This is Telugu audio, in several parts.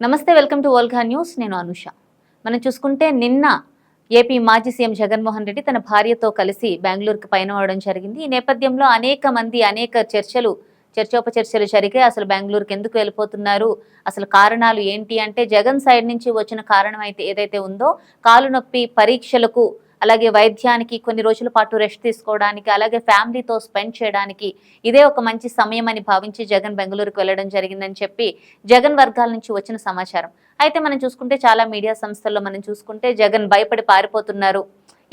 నమస్తే వెల్కమ్ టు ఓల్ఘా న్యూస్. నేను అనుష. మనం చూసుకుంటే నిన్న ఏపీ మాజీ సీఎం జగన్మోహన్ రెడ్డి తన భార్యతో కలిసి బెంగళూరుకి అవడం జరిగింది. ఈ నేపథ్యంలో అనేక మంది అనేక చర్చలు చర్చోపచర్చలు జరిగాయి. అసలు బెంగళూరుకి ఎందుకు వెళ్ళిపోతున్నారు? అసలు కారణాలు ఏంటి? అంటే జగన్ సైడ్ నుంచి వచ్చిన కారణం అయితే ఏదైతే ఉందో కాలు నొప్పి పరీక్షలకు అలాగే వైద్యానికి కొన్ని రోజుల పాటు రెస్ట్ తీసుకోవడానికి అలాగే ఫ్యామిలీతో స్పెండ్ చేయడానికి ఇదే ఒక మంచి సమయం అని భావించి జగన్ బెంగళూరుకు వెళ్ళడం జరిగిందని చెప్పి జగన్ వర్గాల నుంచి వచ్చిన సమాచారం. అయితే మనం చూసుకుంటే చాలా మీడియా సంస్థల్లో మనం చూసుకుంటే జగన్ భయపడి పారిపోతున్నారు.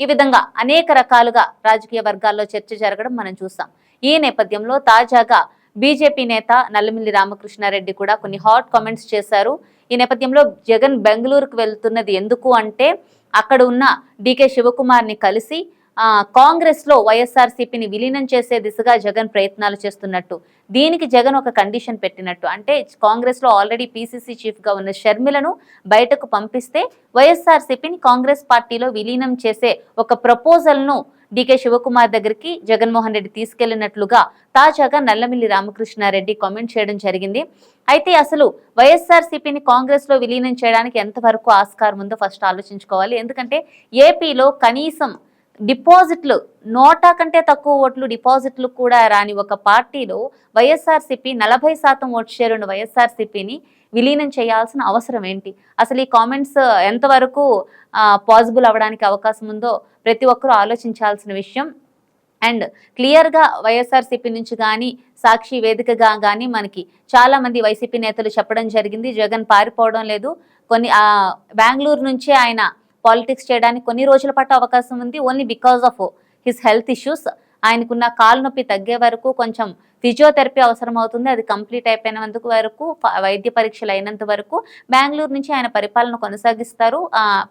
ఈ విధంగా అనేక రకాలుగా రాజకీయ వర్గాల్లో చర్చ జరగడం మనం చూసాం. ఈ నేపథ్యంలో తాజాగా బీజేపీ నేత నల్లమిల్లి రామకృష్ణారెడ్డి కూడా కొన్ని హాట్ కామెంట్స్ చేశారు. ఈ నేపథ్యంలో జగన్ బెంగళూరుకు వెళ్తున్నది ఎందుకు అంటే అక్కడ ఉన్న డికే శివకుమార్ని కలిసి కాంగ్రెస్లో వైఎస్ఆర్సీపీని విలీనం చేసే దిశగా జగన్ ప్రయత్నాలు చేస్తున్నట్టు దీనికి జగన్ ఒక కండిషన్ పెట్టినట్టు. అంటే కాంగ్రెస్లో ఆల్రెడీ పీసీసీ చీఫ్గా ఉన్న షర్మిలను బయటకు పంపిస్తే వైఎస్ఆర్సీపీని కాంగ్రెస్ పార్టీలో విలీనం చేసే ఒక ప్రపోజల్ను డికే శివకుమార్ దగ్గరికి జగన్మోహన్ రెడ్డి తీసుకెళ్ళినట్లుగా తాజాగా నల్లమిల్లి రామకృష్ణారెడ్డి కామెంట్ చేయడం జరిగింది. అయితే అసలు వైఎస్ఆర్సీపీని కాంగ్రెస్లో విలీనం చేయడానికి ఎంతవరకు ఆస్కారం ఉందో ఫస్ట్ ఆలోచించుకోవాలి. ఎందుకంటే ఏపీలో కనీసం డిపాజిట్లు నోటా కంటే తక్కువ ఓట్లు డిపాజిట్లు కూడా రాని ఒక పార్టీలో వైఎస్ఆర్సీపీ నలభై శాతం ఓట్ షేర్ ఉన్న వైఎస్ఆర్సీపీని విలీనం చేయాల్సిన అవసరం ఏంటి? అసలు ఈ కామెంట్స్ ఎంతవరకు పాసిబుల్ అవ్వడానికి అవకాశం ఉందో ప్రతి ఒక్కరూ ఆలోచించాల్సిన విషయం. అండ్ క్లియర్గా వైఎస్ఆర్సీపీ నుంచి కానీ సాక్షి వేదికగా కానీ మనకి చాలామంది వైసీపీ నేతలు చెప్పడం జరిగింది. జగన్ పారిపోవడం లేదు. కొన్ని బెంగళూరు నుంచే ఆయన పాలిటిక్స్ చేయడానికి కొన్ని రోజుల పాటు అవకాశం ఉంది. Only because of his health issues ఆయనకున్న కాలు నొప్పి తగ్గే వరకు కొంచెం ఫిజియోథెరపీ అవసరం అవుతుంది అది కంప్లీట్ అయిపోయినందుకు వరకు వైద్య పరీక్షలు అయినంత వరకు బెంగళూరు నుంచి ఆయన పరిపాలన కొనసాగిస్తారు.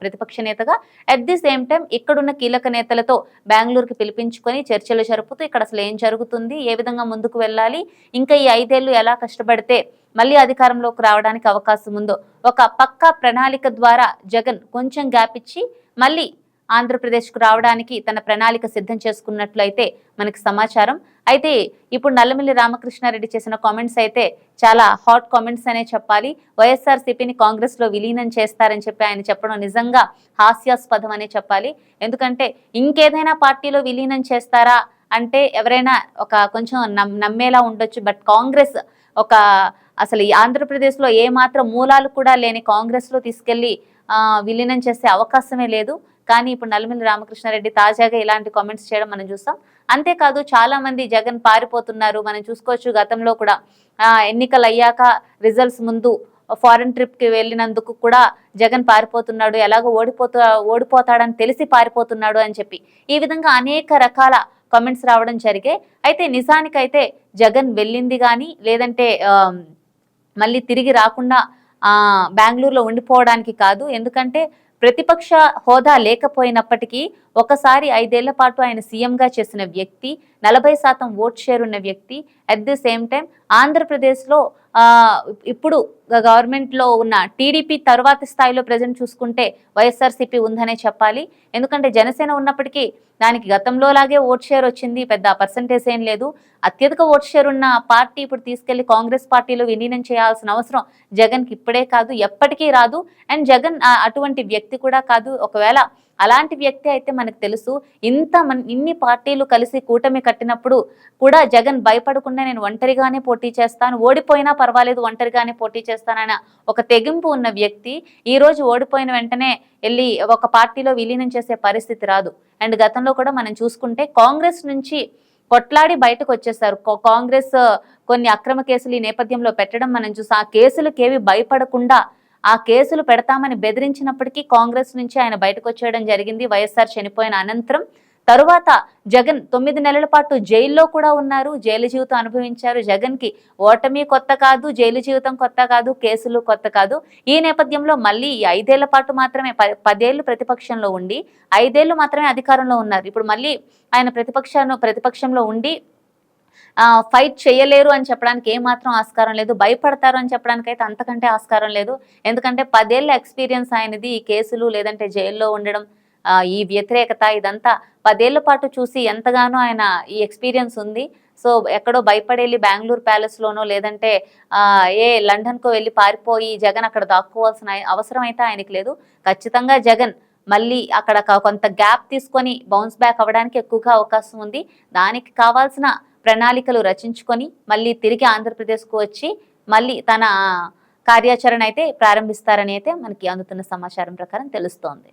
ప్రతిపక్ష నేతగా అట్ ది సేమ్ టైం ఇక్కడున్న కీలక నేతలతో బెంగళూరుకి పిలిపించుకొని చర్చలు జరుపుతూ ఇక్కడ అసలు ఏం జరుగుతుంది ఏ విధంగా ముందుకు వెళ్ళాలి ఇంకా ఈ ఐదేళ్ళు ఎలా కష్టపడితే మళ్ళీ అధికారంలోకి రావడానికి అవకాశం ఉందో ఒక పక్కా ప్రణాళిక ద్వారా జగన్ కొంచెం గ్యాప్ ఇచ్చి మళ్ళీ ఆంధ్రప్రదేశ్కు రావడానికి తన ప్రణాళిక సిద్ధం చేసుకున్నట్లయితే మనకి సమాచారం. అయితే ఇప్పుడు నల్లమిల్లి రామకృష్ణారెడ్డి చేసిన కామెంట్స్ అయితే చాలా హాట్ కామెంట్స్ అనే చెప్పాలి. వైఎస్ఆర్సీపీని కాంగ్రెస్లో విలీనం చేస్తారని చెప్పి ఆయన చెప్పడం నిజంగా హాస్యాస్పదం అనే చెప్పాలి. ఎందుకంటే ఇంకేదైనా పార్టీలో విలీనం చేస్తారా అంటే ఎవరైనా ఒక కొంచెం నమ్మేలా ఉండొచ్చు. బట్ కాంగ్రెస్ ఒక అసలు ఈ ఆంధ్రప్రదేశ్లో ఏ మాత్రం మూలాలు కూడా లేని కాంగ్రెస్లో తీసుకెళ్ళి విలీనం చేసే అవకాశమే లేదు. కానీ ఇప్పుడు నల్లమిల్లి రామకృష్ణారెడ్డి తాజాగా ఇలాంటి కామెంట్స్ చేయడం మనం చూస్తాం. అంతేకాదు చాలా మంది జగన్ పారిపోతున్నారు. మనం చూసుకోవచ్చు గతంలో కూడా ఎన్నికలు అయ్యాక రిజల్ట్స్ ముందు ఫారెన్ ట్రిప్కి వెళ్ళినందుకు కూడా జగన్ పారిపోతున్నాడు. ఎలాగో ఓడిపోతా ఓడిపోతాడని తెలిసి పారిపోతున్నాడు అని చెప్పి ఈ విధంగా అనేక రకాల కామెంట్స్ రావడం జరిగాయి అయితే నిజానికైతే జగన్ వెళ్ళింది కానీ లేదంటే మళ్ళీ తిరిగి రాకుండా బెంగళూరులో ఉండిపోవడానికి కాదు. ఎందుకంటే ప్రతిపక్ష హోదా లేకపోయినప్పటికీ ఒకసారి ఐదేళ్ళ పాటు ఆయన సీఎంగా చేసిన వ్యక్తి నలభై శాతం ఓట్ షేర్ ఉన్న వ్యక్తి అట్ ది సేమ్ టైం ఆంధ్రప్రదేశ్లో ఇప్పుడు గవర్నమెంట్లో ఉన్న టీడీపీ తర్వాతి స్థాయిలో ప్రజెంట్ చూసుకుంటే వైఎస్ఆర్సీపీ ఉందనే చెప్పాలి. ఎందుకంటే జనసేన ఉన్నప్పటికీ దానికి గతంలో లాగే ఓట్ షేర్ వచ్చింది. పెద్ద పర్సంటేజ్ ఏం లేదు. అత్యధిక ఓట్ షేర్ ఉన్న పార్టీ ఇప్పుడు తీసుకెళ్ళి కాంగ్రెస్ పార్టీలో విలీనం చేయాల్సిన అవసరం జగన్కి ఇప్పుడే కాదు ఎప్పటికీ రాదు. అండ్ జగన్ అటువంటి వ్యక్తి కూడా కాదు. ఒకవేళ అలాంటి వ్యక్తి అయితే మనకు తెలుసు. ఇంత ఇన్ని పార్టీలు కలిసి కూటమి కట్టినప్పుడు కూడా జగన్ భయపడకుండా నేను ఒంటరిగానే పోటీ చేస్తాను. ఓడిపోయినా పర్వాలేదు ఒంటరిగానే పోటీ చేస్తానన్న ఒక తెగింపు ఉన్న వ్యక్తి ఈరోజు ఓడిపోయిన వెంటనే వెళ్ళి ఒక పార్టీలో విలీనం చేసే పరిస్థితి రాదు. అండ్ గతంలో కూడా మనం చూసుకుంటే కాంగ్రెస్ నుంచి కొట్లాడి బయటకు వచ్చేసారు. కాంగ్రెస్ కొన్ని అక్రమ కేసులు ఈ నేపథ్యంలో పెట్టడం మనం చూసి. ఆ కేసులకేవి భయపడకుండా ఆ కేసులు పెడతామని బెదిరించినప్పటికీ కాంగ్రెస్ నుంచి ఆయన బయటకు వచ్చేయడం జరిగింది. వైఎస్ఆర్ చనిపోయిన అనంతరం తరువాత జగన్ తొమ్మిది నెలల పాటు జైల్లో కూడా ఉన్నారు. జైలు జీవితం అనుభవించారు. జగన్కి ఓటమి కొత్త కాదు జైలు జీవితం కొత్త కాదు కేసులు కొత్త కాదు. ఈ నేపథ్యంలో మళ్ళీ ఐదేళ్ళ పాటు మాత్రమే పదేళ్ళు ప్రతిపక్షంలో ఉండి ఐదేళ్ళు మాత్రమే అధికారంలో ఉన్నారు. ఇప్పుడు మళ్ళీ ఆయన ప్రతిపక్షాన్ని ప్రతిపక్షంలో ఉండి ఫైట్ చేయలేరు అని చెప్పడానికి ఏమాత్రం ఆస్కారం లేదు. భయపడతారు అని చెప్పడానికి అయితే అంతకంటే ఆస్కారం లేదు. ఎందుకంటే పదేళ్ళ ఎక్స్పీరియన్స్ ఆయనది ఈ కేసులు లేదంటే జైల్లో ఉండడం ఈ వ్యతిరేకత ఇదంతా పదేళ్ళ పాటు చూసి ఎంతగానో ఆయన ఈ ఎక్స్పీరియన్స్ ఉంది. సో ఎక్కడో భయపడేళ్ళి బెంగళూరు ప్యాలెస్లోనో లేదంటే ఏ లండన్కో వెళ్ళి పారిపోయి జగన్ అక్కడ దాక్కోవాల్సిన అవసరం అయితే ఆయనకి లేదు. ఖచ్చితంగా జగన్ మళ్ళీ అక్కడ కొంత గ్యాప్ తీసుకొని బౌన్స్ బ్యాక్ అవ్వడానికి ఎక్కువగా అవకాశం ఉంది. దానికి కావాల్సిన ప్రణాళికలు రచించుకొని మళ్ళీ తిరిగి ఆంధ్రప్రదేశ్కు వచ్చి మళ్ళీ తన కార్యాచరణ అయితే ప్రారంభిస్తారని అయితే మనకి అందుతున్న సమాచారం ప్రకారం తెలుస్తోంది.